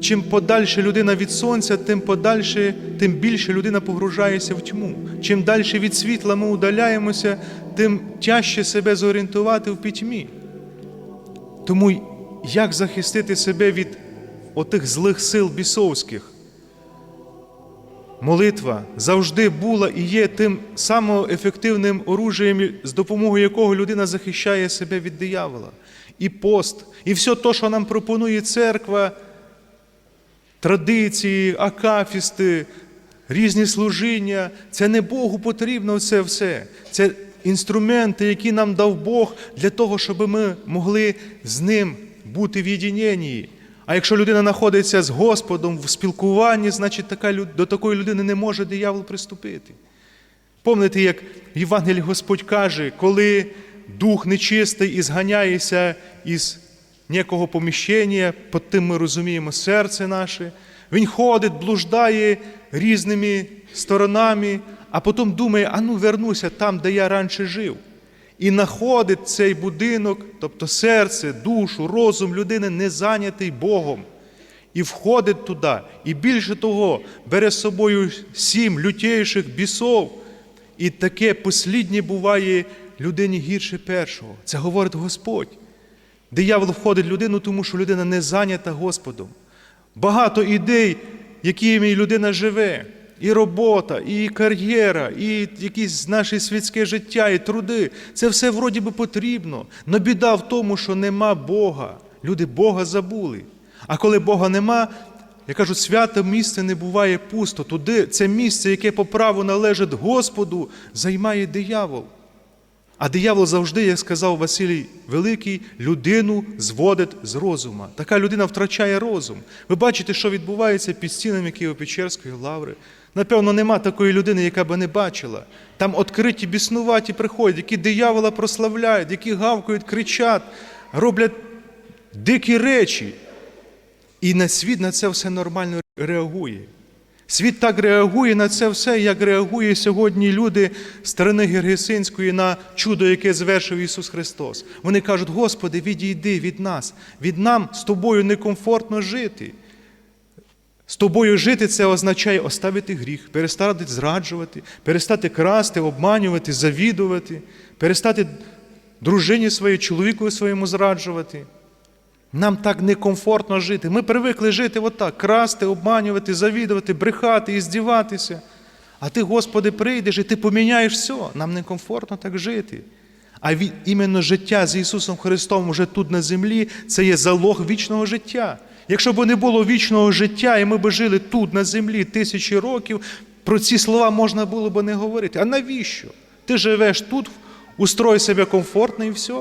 Чим подальше людина від сонця, тим подальше, тим більше людина погружається в тьму. Чим далі від світла ми удаляємося, тим тяжче себе зорієнтувати в пітьмі. Тому як захистити себе від отих злих сил бісовських? Молитва завжди була і є тим самоефективним оружієм, з допомогою якого людина захищає себе від диявола. І пост, і все те, що нам пропонує церква, традиції, акафісти, різні служіння. Це не Богу потрібно це все. Це інструменти, які нам дав Бог для того, щоб ми могли з ним бути в єдиненні. А якщо людина знаходиться з Господом в спілкуванні, значить така, до такої людини не може диявол приступити. Помните, як в Євангелії Господь каже, коли дух нечистий і зганяється із некого поміщення, під тим ми розуміємо серце наше, він ходить, блуждає різними сторонами, а потім думає, а ну вернуся там, де я раніше жив. І знаходить цей будинок, тобто серце, душу, розум людини не зайнятий Богом. І входить туди, і більше того, бере з собою сім лютейших бісов, і таке посліднє буває людині гірше першого. Це говорить Господь. Диявол входить в людину, тому що людина не зайнята Господом. Багато ідей, якими людина живе, і робота, і кар'єра, і якісь наше світське життя, і труди. Це все вроді би потрібно. Но біда в тому, що нема Бога. Люди Бога забули. А коли Бога нема, я кажу, святе місце не буває пусто. Туди це місце, яке по праву належить Господу, займає диявол. А диявол завжди, як сказав Василій Великий, людину зводить з розума. Така людина втрачає розум. Ви бачите, що відбувається під стінами Києво-Печерської лаври. Напевно, нема такої людини, яка би не бачила. Там відкриті біснуваті приходять, які диявола прославляють, які гавкають, кричать, роблять дикі речі. І на світ на це все нормально реагує. Світ так реагує на це все, як реагує сьогодні люди сторони Гергесинської на чудо, яке звершив Ісус Христос. Вони кажуть, Господи, відійди від нас, від нам з тобою некомфортно жити. З тобою жити це означає оставити гріх, перестати зраджувати, перестати красти, обманювати, завідувати, перестати дружині своїй, чоловіку своєму зраджувати. Нам так некомфортно жити. Ми привикли жити отак, красти, обманювати, завідувати, брехати і здіватися. А ти, Господи, прийдеш і ти поміняєш все. Нам некомфортно так жити. А іменно життя з Ісусом Христом вже тут на землі це є залог вічного життя. Якщо б не було вічного життя, і ми б жили тут на землі тисячі років, про ці слова можна було б не говорити. А навіщо? Ти живеш тут, устрой себе комфортно і все.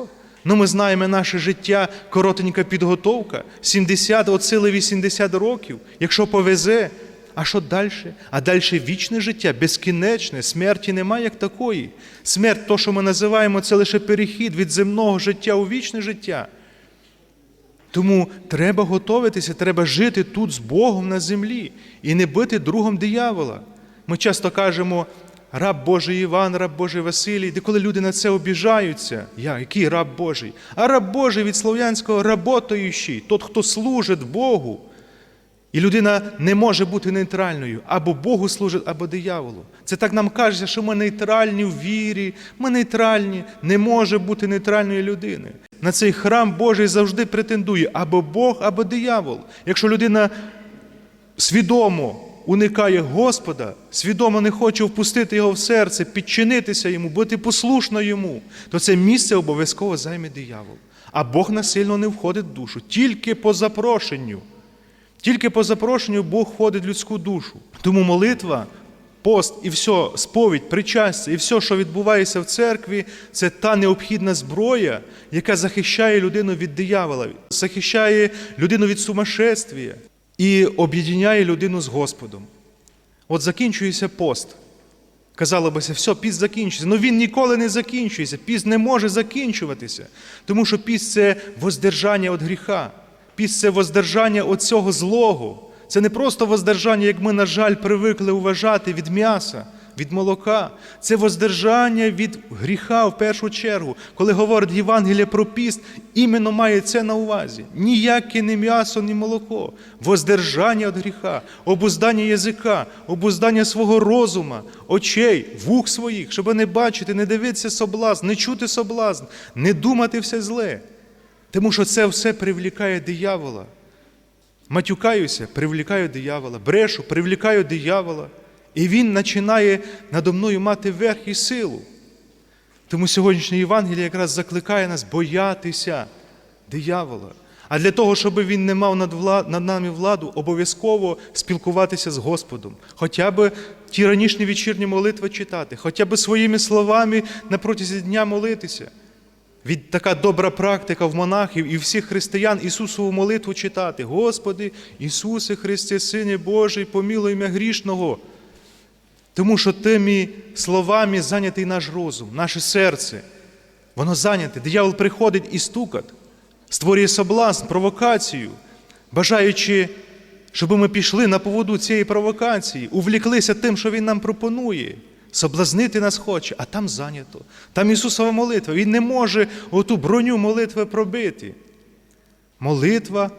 Ну, ми знаємо наше життя, коротенька підготовка, 70, от сили 80 років, якщо повезе. А що далі? А далі вічне життя, безкінечне, смерті немає як такої. Смерть, то, що ми називаємо, це лише перехід від земного життя у вічне життя. Тому треба готуватися, треба жити тут з Богом на землі і не бити другом диявола. Ми часто кажемо, раб Божий Іван, раб Божий Василій, де коли люди на це обіжаються, я, який раб Божий? А раб Божий від слов'янського работаючий, тот, хто служить Богу. І людина не може бути нейтральною, або Богу служить, або дияволу. Це так нам кажеться, що ми нейтральні в вірі, ми нейтральні, не може бути нейтральної людини. На цей храм Божий завжди претендує або Бог, або диявол. Якщо людина свідомо уникає Господа, свідомо не хоче впустити його в серце, підчинитися йому, бути послушно йому, то це місце обов'язково займе диявол. А Бог насильно не входить в душу, тільки по запрошенню. Тільки по запрошенню Бог входить в людську душу. Тому молитва, пост і все, сповідь, причастя, і все, що відбувається в церкві, це та необхідна зброя, яка захищає людину від диявола, захищає людину від сумасшествія і об'єднає людину з Господом. От закінчується пост. Казало би, все, піст закінчується. Ну він ніколи не закінчується. Піст не може закінчуватися, тому що піст це воздержання від гріха. Піст це воздержання від цього злого. Це не просто воздержання, як ми, на жаль, привикли уважати від м'яса. Від молока. Це воздержання від гріха в першу чергу. Коли говорить Євангеліє про піст, іменно має це на увазі. Ніяке не м'ясо, ні молоко. Воздержання від гріха, обуздання язика, обуздання свого розума, очей, вух своїх, щоб не бачити, не дивитися соблазн, не чути соблазн, не думати все зле. Тому що це все привлікає диявола. Матюкаюся, привлікаю диявола, брешу, привлікаю диявола. І він починає надо мною мати верх і силу. Тому сьогоднішнє Євангеліє якраз закликає нас боятися диявола. А для того, щоб він не мав над, влад, над нами владу, обов'язково спілкуватися з Господом, хоча б ті ранішні вечірні молитви читати, хоча б своїми словами на протязі дня молитися. Від така добра практика в монахів і всіх християн Ісусову молитву читати. Господи, Ісусе Христе, Сине Божий, помилуй мене грішного. Тому що тими словами зайнятий наш розум, наше серце. Воно зайняте. Диявол приходить і стукат, створює соблазн, провокацію, бажаючи, щоб ми пішли на поводу цієї провокації, увліклися тим, що Він нам пропонує. Соблазнити нас хоче, а там зайнято. Там Ісусова молитва. Він не може оту броню молитви пробити. Молитва,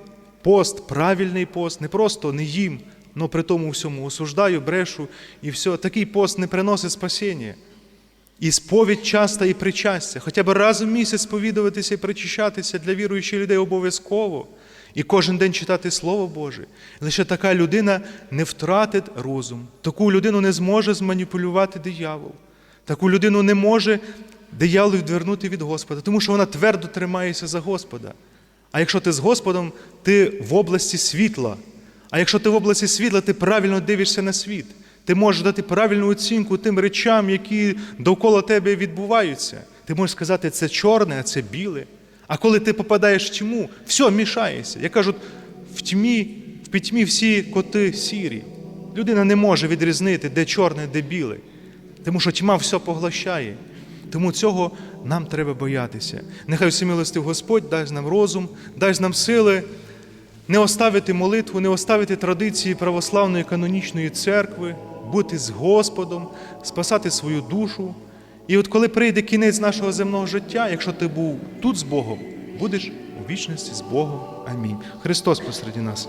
пост, правильний пост, не просто не їм, але при тому всьому осуждаю, брешу і все. Такий пост не приносить спасіння. І сповідь часто і причастя, хоча б раз в місяць сповідуватися і причащатися для віруючих людей обов'язково. І кожен день читати Слово Боже. Лише така людина не втратить розум. Таку людину не зможе зманіпулювати диявол. Таку людину не може диявол відвернути від Господа, тому що вона твердо тримається за Господа. А якщо ти з Господом, ти в області світла. А якщо ти в області світла, ти правильно дивишся на світ. Ти можеш дати правильну оцінку тим речам, які довкола тебе відбуваються. Ти можеш сказати, це чорне, а це біле. А коли ти попадаєш в тьму, все мішається. Як кажуть, в тьмі, в пітьмі всі коти сірі. Людина не може відрізнити, де чорне, де біле. Тому що тьма все поглощає. Тому цього нам треба боятися. Нехай всемилостив Господь дасть нам розум, дасть нам сили не оставити молитву, не оставити традиції православної канонічної церкви, бути з Господом, спасати свою душу. І от коли прийде кінець нашого земного життя, якщо ти був тут з Богом, будеш у вічності з Богом. Амінь. Христос посеред нас.